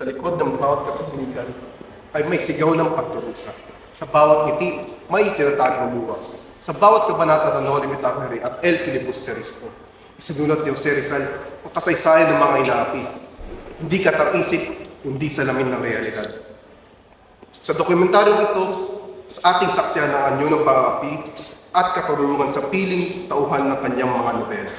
Sa likod ng bawat katahimikan ay may sigaw ng pagturusa. Sa bawat ngiti, may itinatagong luha. Sa bawat kabanata ng Holy Mitagere at El Filibusterismo, isinulat ni Jose Rizal ang kasaysayan ng mga inaapi. Hindi katarang-isip, kundi salamin ng realidad. Sa dokumentaryong ito, sa ating saksyan ng anyo ng pangapi at kakarurungan sa piling tauhan ng kanyang mga nobela.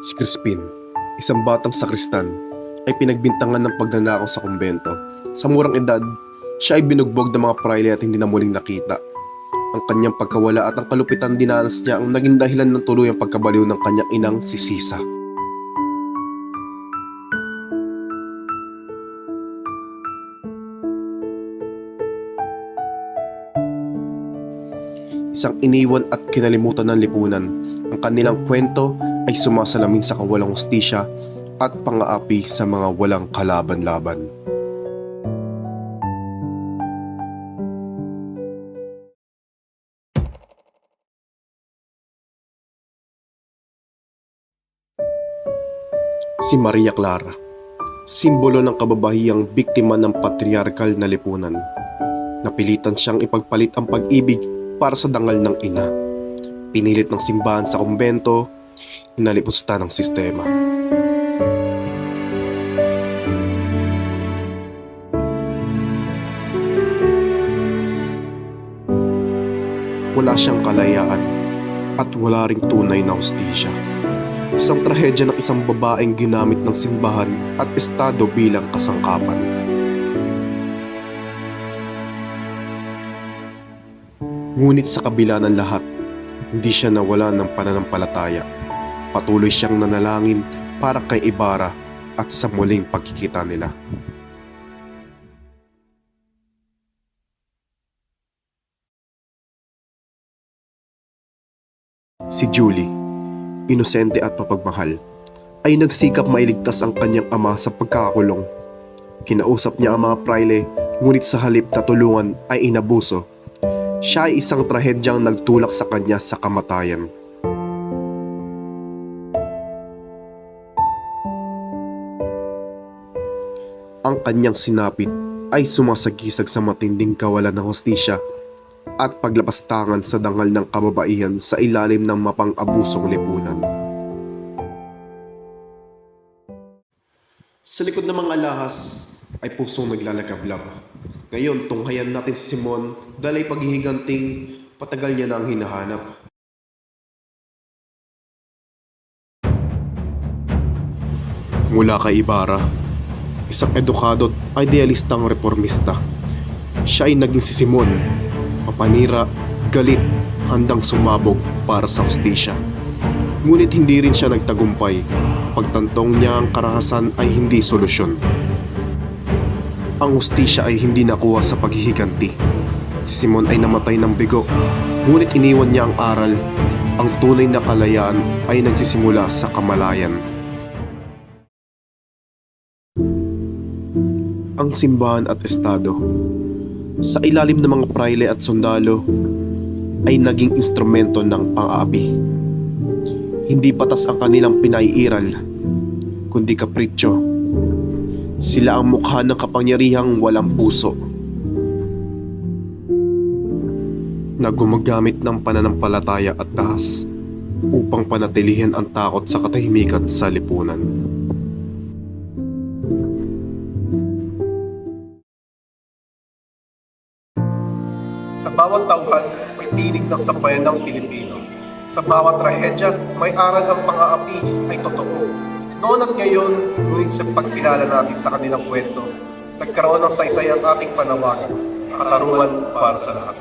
Si Crispin, isang batang sakristan, ay pinagbintangan ng pagnanakaw sa kumbento. Sa murang edad, siya ay binugbog ng mga praile at hindi na muling nakita. Ang kanyang pagkawala at ang kalupitan dinanas niya ang naging dahilan ng tuluyang pagkabaliw ng kanyang inang si Sisa. Isang iniwan at kinalimutan ng lipunan. Ang kanilang kwento ay sumasalamin sa kawalang hustisya at pangaapi sa mga walang kalaban-laban. Si Maria Clara, simbolo ng kababahiyang biktima ng patriarkal na lipunan. Napilitan siyang ipagpalit ang pag-ibig para sa dangal ng ina. Pinilit ng simbahan sa kumbento, inalipusta ng sistema. Wala siyang kalayaan at wala ring tunay na hustisya. Isang trahedya ng isang babaeng ginamit ng simbahan at estado bilang kasangkapan. Ngunit sa kabila ng lahat, hindi siya nawala ng pananampalataya. Patuloy siyang nanalangin para kay Ibarra at sa muling pagkikita nila. Si Julie, inosente at mapagmahal, ay nagsikap mailigtas ang kanyang ama sa pagkakakulong. Kinausap niya ang mga praile, ngunit sa halip na tulungan ay inabuso siya ay isang trahedyang nagtulak sa kanya sa kamatayan. Ang kanyang sinapit ay sumasagisag sa matinding kawalan ng hostisya at paglapastangan sa dangal ng kababaihan sa ilalim ng mapang-abusong lipunan. Sa likod ng mga alahas ay pusong naglalagablab. Ngayon, tunghayan natin si Simon dahil ay paghihiganting patagal niya na ang hinahanap. Mula kay Ibarra, isang edukado at idealistang reformista. Siya ay naging si Simon, mapanira, galit, handang sumabog para sa hostisya. Ngunit hindi rin siya nagtagumpay. Pagtantong niya ang karahasan ay hindi solusyon ang hustisya ay hindi nakuha sa paghihiganti. Si Simon ay namatay ng bigo, ngunit iniwan niya ang aral. Ang tunay na kalayaan ay nagsisimula sa kamalayan. Ang simbahan at estado sa ilalim ng mga praile at sundalo ay naging instrumento ng pang-aapi. Hindi patas ang kanilang pinaiiral, kundi kapritsyo sila ang mukha ng kapangyarihang walang puso. Na gumagamit ng pananampalataya at tahas upang panatilihin ang takot sa katahimikan sa lipunan. Sa bawat tauhan, may tinig ng sampayan ng Pilipino. Sa bawat trahedya, may aral ng pang-aapi ay totoo. Noon at ngayon, ngunit sa pagkilala natin sa kanilang kwento, nagkaroon ng saysay ang ating panawagan, katarungan para sa lahat.